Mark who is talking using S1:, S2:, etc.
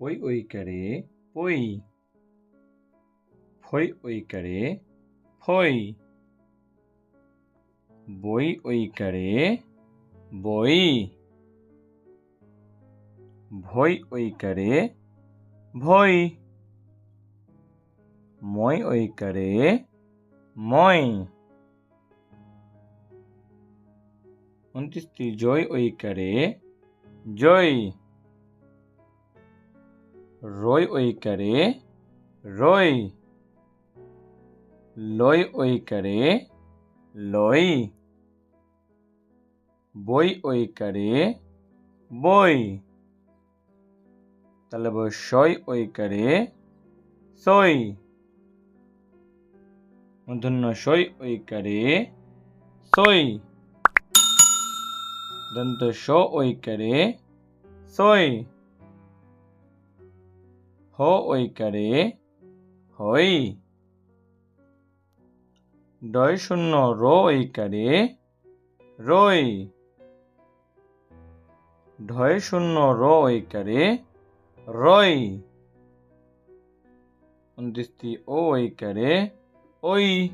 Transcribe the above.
S1: পই ঐকারে পই ফই। ঐকারে ফই। বই ঐকারে বই। ভই ঐকারে ভই। মই ঐকারে মই। উনত্রিশটি জয় ঐকারে জয়। রয় ঐকারে রয় লয় ঐকারে লয় বই ঐকারে বই। তাহলে সই ঐকারে সই। মূর্ধন্য সই ঐকারে সই। দন্ত স ঐকারে সই। ঐকারে হই। ডয় শূন্য, র ঐকারে রই। ঢয় শূন্য, র ঐকারে রই। উনত্রিশটি ও ঐকারে ওই।